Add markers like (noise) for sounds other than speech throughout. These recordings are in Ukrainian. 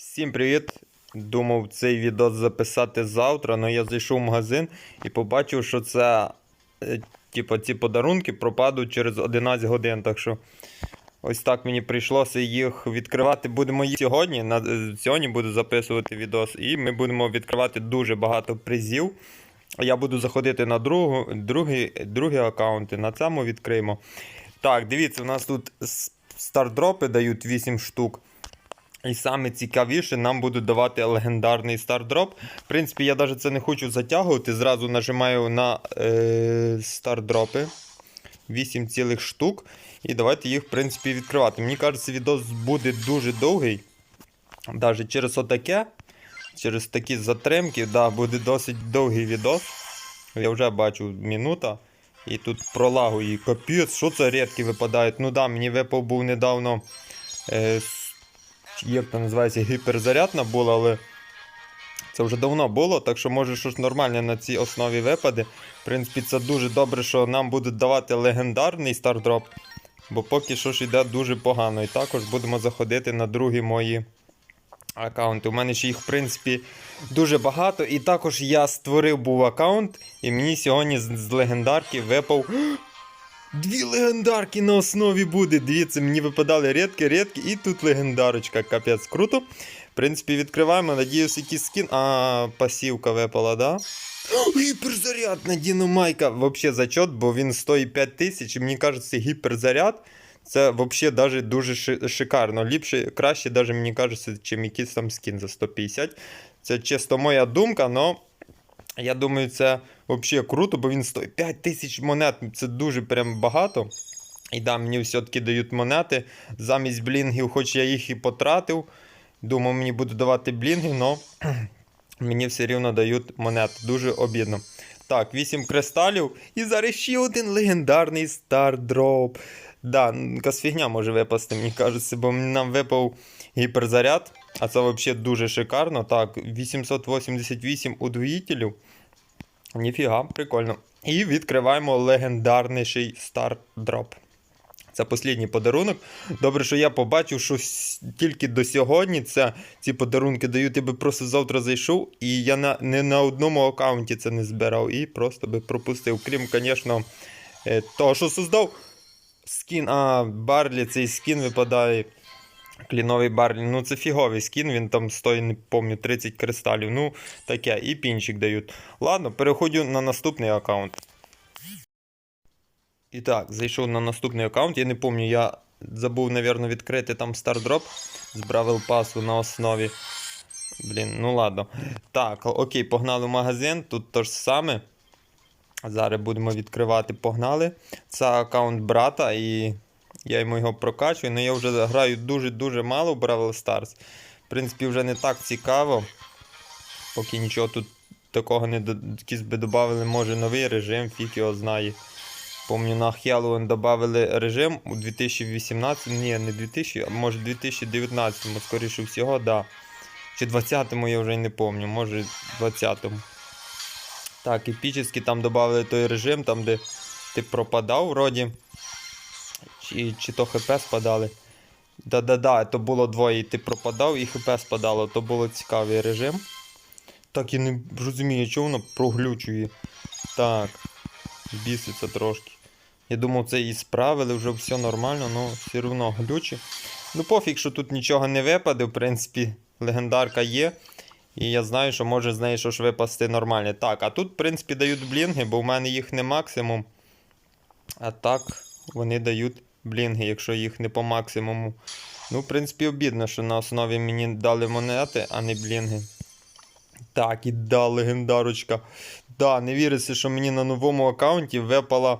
Всім привіт! Думав цей відео записати завтра, але я зайшов в магазин і побачив, що це е, типу, ці подарунки пропадуть через 11 годин. Так що ось так мені прийшлося їх відкривати. Будемо їх сьогодні. На, е, сьогодні буду записувати відос, і ми будемо відкривати дуже багато призів. Я буду заходити на другу, другі, другі аккаунти. На цьому відкриємо. Так, дивіться, у нас тут стардропи дають 8 штук. І саме цікавіше нам будуть давати легендарний стардроп. В принципі, я навіть це не хочу затягувати. Зразу нажимаю на е, стардропи. 8 цілих штук. І давайте їх, в принципі, відкривати. Мені кажеться, відос буде дуже довгий. Навіть через отаке, через такі затримки, да, буде досить довгий відос. Я вже бачу минута. І тут пролагує. Капець, що це рідкі випадають. Ну да, мені випав був недавно. Е, як це називається, гіперзарядна була, але це вже давно було, так що може щось нормальне на цій основі випаде. В принципі, це дуже добре, що нам будуть давати легендарний стардроп, бо поки що ж йде дуже погано. І також будемо заходити на другі мої аккаунти. У мене ще їх, в принципі, дуже багато. І також я створив був аккаунт, і мені сьогодні з легендарки випав. Дві легендарки на основі буде. Дивіться, мені випадали рідкі, рідкі, і тут легендарочка. Капець круто. В принципі, відкриваємо. Надіюсь, якийсь скін. А, пасівка випала, да? Гіперзаряд на Діномайка. Вообще зачет, бо він стоїть 5 тисяч. Мені кажеться, гіперзаряд. Це взагалі даже дуже шикарно. Ліпше, краще, даже, мені кажеться, чим якийсь там скін за 150. Це чисто моя думка, но я думаю, це взагалі круто, бо він стоїть 5 тисяч монет. Це дуже прям багато. І да, мені все-таки дають монети. Замість блінгів, хоч я їх і потратив. Думав, мені будуть давати блінги, але (clears throat) мені все рівно дають монети. Дуже обідно. Так, 8 кристалів. І зараз ще один легендарний стардроп. Да, якась фігня може випасти, мені кажеться, бо нам випав гіперзаряд, а це взагалі дуже шикарно. Так, 888 удвоїтелів. Ніфіга, прикольно. І відкриваємо легендарніший стардроп. Це останній подарунок. Добре, що я побачив, що тільки до сьогодні це, ці подарунки дають, я би просто завтра зайшов, і я на, не на одному аккаунті це не збирав і просто би пропустив. Крім, звісно, е, того, що создав скін, а Барлі, цей скін випадає. Кліновий Барлі. Ну, це фіговий скін, він там стоїть, не пам'ятаю, 30 кристалів. Ну, таке, і пінчик дають. Ладно, переходжу на наступний аккаунт. І так, зайшов на наступний аккаунт. Я не пам'ятаю, я забув, напевно, відкрити там стардроп з Бравл Пасу на основі. Блін, ну ладно. Так, окей, погнали в магазин. Тут то ж саме. Зараз будемо відкривати, погнали. Це аккаунт брата, і я йому його прокачую. але я вже граю дуже-дуже мало в Бравл Stars. В принципі, вже не так цікаво. Поки нічого тут такого не якісь би додали, може новий режим, фік його знає. Помню, на Halloween додали режим у 2018, ні, не 2000, а може 2019, скоріше всього, да. Чи 20-му я вже не пам'ятаю, може 20-му. Так, епічний там додали той режим, там де ти пропадав вроді. Чи, чи то ХП спадали. Да-да-да, то було двоє, і ти пропадав і ХП спадало, то було цікавий режим. Так, я не розумію, чого воно проглючує. Так, біситься трошки. Я думав, це і справили, вже все нормально, але все одно глючі. Ну, пофіг, що тут нічого не випаде, в принципі, легендарка є. І я знаю, що може з неї щось випасти нормальне. Так, а тут, в принципі, дають блінги, бо в мене їх не максимум. А так, вони дають блінги, якщо їх не по максимуму. Ну, в принципі, обідно, що на основі мені дали монети, а не блінги. Так, і да, легендарочка. Да, не віриться, що мені на новому аккаунті випала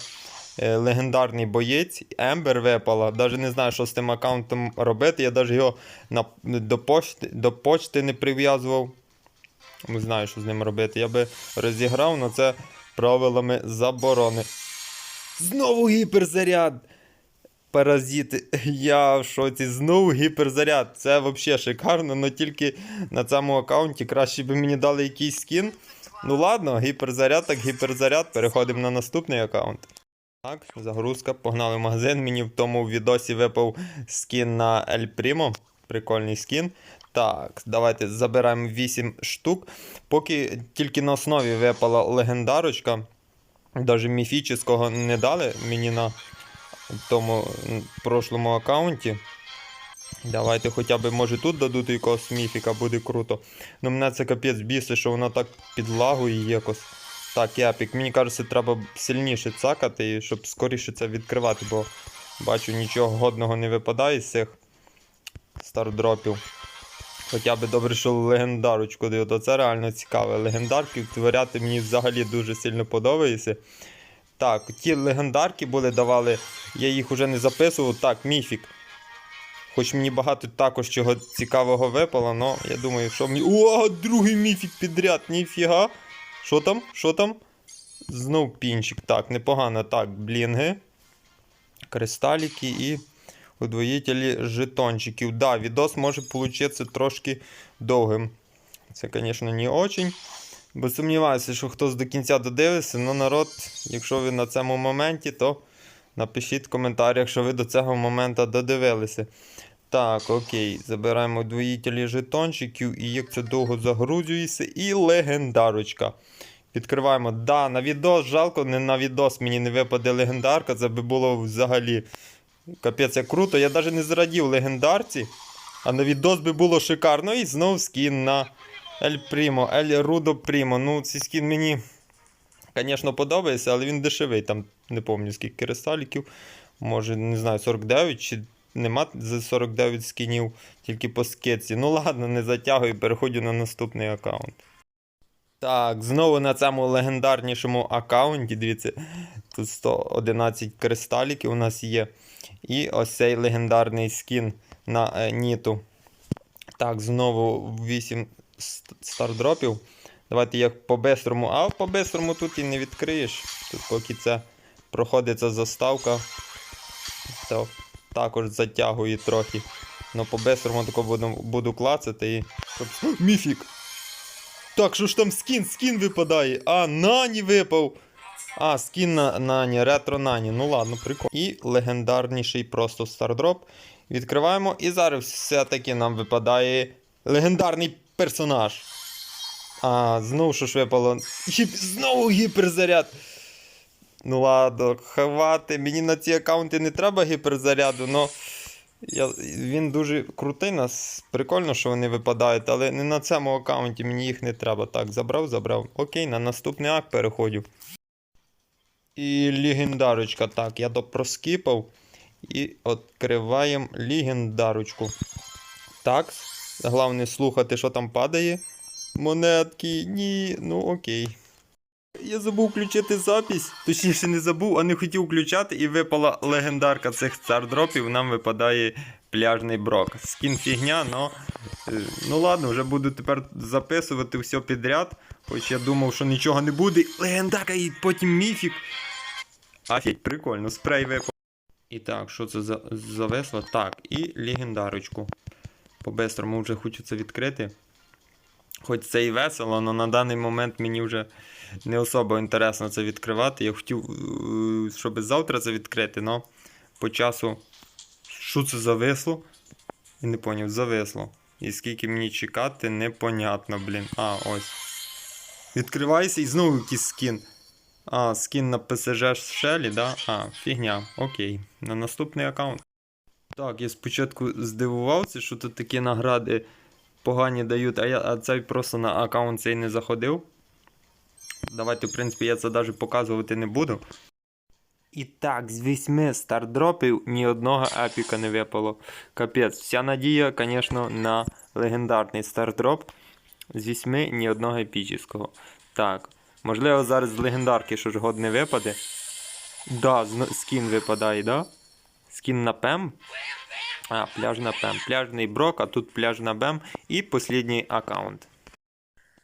е, легендарний боєць. Ембер випала. Даже не знаю, що з тим аккаунтом робити. Я навіть його на, до, почти, до почти не прив'язував. Не знаю, що з ним робити. Я би розіграв, але це правилами заборони. Знову гіперзаряд! Паразити. (laughs) Я в шоці. Знову гіперзаряд. Це взагалі шикарно, але тільки на цьому аккаунті краще би мені дали якийсь скін. Ну ладно, гіперзаряд, так гіперзаряд. Переходимо на наступний аккаунт. Так, загрузка, погнали в магазин. Мені в тому відосі випав скін на El Primo. Прикольний скін. Так, давайте забираємо 8 штук. Поки тільки на основі випала легендарочка. Даже міфічного не дали мені на тому м, прошлому аккаунті. Давайте хоча б, може, тут дадуть якогось міфіка, буде круто. Ну мене це капець бісить, що вона так підлагує якось. Так, епік. Мені кажеться, треба сильніше цакати, щоб скоріше це відкривати, бо бачу, нічого годного не випадає з цих стардропів. Хоча б добре, що легендарочку даю, то це реально цікаве. Легендарки втворяти мені взагалі дуже сильно подобається. Так, ті легендарки були давали, я їх уже не записував. Так, міфік. Хоч мені багато також чого цікавого випало, але я думаю, що мені. О, другий міфік підряд, ніфіга. Що там? Що там? Знов пінчик. Так, непогано. Так, блінги. Кристаліки і удвоїтелі жетончиків. Да, відос може получитися трошки довгим. Це, звісно, не очень. Бо сумніваюся, що хтось до кінця додивиться. Ну, народ, якщо ви на цьому моменті, то напишіть в коментарях, що ви до цього моменту додивилися. Так, окей, забираємо двоїтелі жетончиків і як це довго загрузюється. І легендарочка. Відкриваємо. Да, на відос, жалко, не на відос мені не випаде легендарка, це би було взагалі капець як круто. Я навіть не зрадів легендарці, а на відос би було шикарно. І знов скін на Ель Прімо, Ель Рудо Прімо. Ну, цей скін мені, звісно, подобається, але він дешевий. Там не пам'ятаю скільки кристаліків. Може, не знаю, 49 чи нема за 49 скінів, тільки по скидці. Ну ладно, не затягую, переходжу на наступний аккаунт. Так, знову на цьому легендарнішому аккаунті, дивіться, тут 111 кристаліків у нас є. І ось цей легендарний скін на е, Ніту. Так, знову 8 ст- стардропів. Давайте як по-бистрому. А по-бистрому тут і не відкриєш. Тут поки це проходиться заставка, то також затягує трохи. Ну по-бистрому тако буду, буду клацати і. Міфік! Так, що ж там скін? Скін випадає. А, Нані випав. А, скін на Нані, ретро Нані. Ну ладно, прикольно. І легендарніший просто стардроп. Відкриваємо. І зараз все-таки нам випадає легендарний персонаж. А, знову ж випало. Гіп... Знову гіперзаряд. Ну ладно, хвати. Мені на ці аккаунти не треба гіперзаряду, но я... він дуже крутий нас. Прикольно, що вони випадають, але не на цьому аккаунті мені їх не треба. Так, забрав, забрав. Окей, на наступний акт переходжу. І легендарочка. Так, я то проскіпав. І відкриваємо легендарочку. Так, головне слухати, що там падає. Монетки, ні, ну окей. Я забув включити запись. Точніше, не забув, а не хотів включати, і випала легендарка цих стардропів. Нам випадає пляжний брок. Скін фігня, но. е, Ну ладно, вже буду тепер записувати все підряд. Хоч я думав, що нічого не буде. Легендарка і потім міфік. Афіть, прикольно, спрей випав. І так, що це за завесло? Так, і легендарочку. По-бистрому вже хочу це відкрити. Хоч це і весело, але на даний момент мені вже не особо інтересно це відкривати. Я хотів, е, щоб завтра це відкрити, але по часу. Що це зависло? Я не поняв, зависло. І скільки мені чекати, непонятно, блін. А, ось. Відкривайся і знову якийсь скін. А, скін на PSG Шелі, да? А, фігня. Окей. На наступний аккаунт. Так, я спочатку здивувався, що тут такі награди погані дають, а я а цей просто на аккаунт цей не заходив. Давайте, в принципі, я це навіть показувати не буду. І так, з вісьми стардропів ні одного епіка не випало. Капець, вся надія, звісно, на легендарний стардроп. З вісьми ні одного епічного. Так, можливо, зараз з легендарки що ж год не випаде. Да, скін випадає, да? Скін на ПЕМ. А, пляжна ПЕМ. Пляжний брок, а тут пляжна БЕМ. І послідній аккаунт.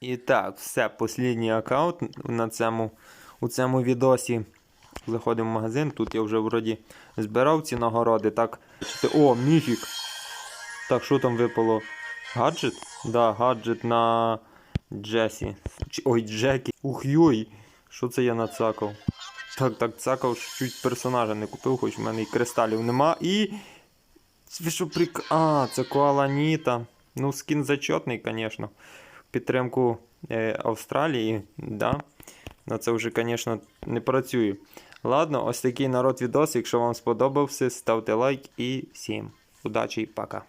І так, все, послідній аккаунт на цьому, у цьому відосі. Заходимо в магазин. Тут я вже вроді збирав ці нагороди. Так. О, міфік. Так, що там випало? Гаджет? Да, гаджет на Джесі. Ой, Джекі. Ух йой. Що це я нацакав? Так, так, цакав, чуть персонажа не купив, хоч в мене і кристалів нема. І. Що прик... А, це коала Ніта. Ну, скін зачетний, звісно. Підтримку е, Австралії, да. На це вже, звісно, не працює. Ладно, ось такий народ відос. Якщо вам сподобався, ставте лайк і всім удачі і пока.